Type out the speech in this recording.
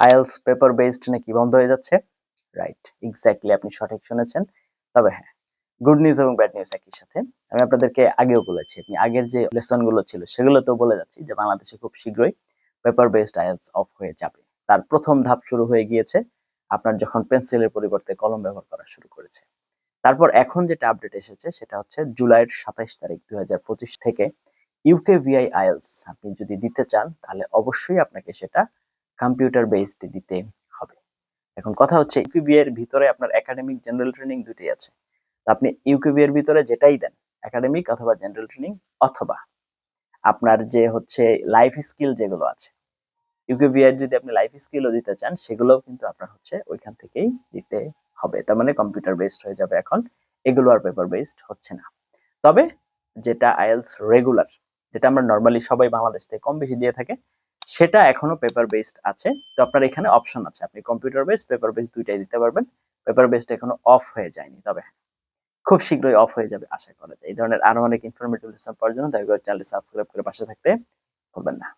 IELTS paper based নাকি বন্ধ হয়ে যাচ্ছে? রাইট এক্স্যাক্টলি আপনি সঠিক শুনেছেন। তবে হ্যাঁ গুড নিউজ এবং ব্যাড নিউজ একই সাথে। আমি আপনাদেরকে আগেও বলেছি, আপনি আগের যে লেসনগুলো ছিল সেগুলো তো বলে যাচ্ছি যে বাংলাদেশে খুব শীঘ্রই পেপার বেসড আইএলস অফ হয়ে যাবে। তার প্রথম ধাপ শুরু হয়ে গিয়েছে আপনার যখন পেন্সিলের পরিবর্তে কলম ব্যবহার করা শুরু করেছে। তারপর এখন যেটা আপডেট এসেছে সেটা হচ্ছে জুলাইয়ের সাতাইশ তারিখ দুই হাজার পঁচিশ থেকে ইউকে ভিআই আইএলস আপনি যদি দিতে চান তাহলে অবশ্যই আপনাকে সেটা কম্পিউটার বেসড দিতে হবে। এখন কথা হচ্ছে ইউকিবি এর ভিতরে আপনার একাডেমিক জেনারেল ট্রেনিং দুটোই আছে। তো আপনি ইউকিবি এর ভিতরে যেটাই দেন একাডেমিক অথবা জেনারেল ট্রেনিং অথবা আপনার যে হচ্ছে লাইফ স্কিল যেগুলো আছে ইউকিবি এর যদি আপনি লাইফ স্কিলও দিতে চান, সেগুলোও কিন্তু আপনার হচ্ছে ওইখান থেকেই দিতে হবে। তার মানে কম্পিউটার বেসড হয়ে যাবে এখন, এগুলো আর পেপার বেসড হচ্ছে না। তবে যেটা আইএলস রেগুলার যেটা আমরা নর্মালি সবাই বাংলাদেশ থেকে কম বেশি দিয়ে থাকে সেটা এখনও পেপার বেসড আছে। তো আপনার এখানে অপশন আছে। আপনি কম্পিউটার বেসড পেপার বেসড দুইটাই দিতে পারবেন। পেপার বেসড এখনও অফ হয়ে যায়নি, তবে খুব শীঘ্রই অফ হয়ে যাবে, আশা করা যায়। এই ধরনের আরও অনেক ইনফরমেটিভ লেসন পাওয়ার জন্য দয়া করে চ্যানেলটি সাবস্ক্রাইব করে পাশে থাকতে ভুলবেন না।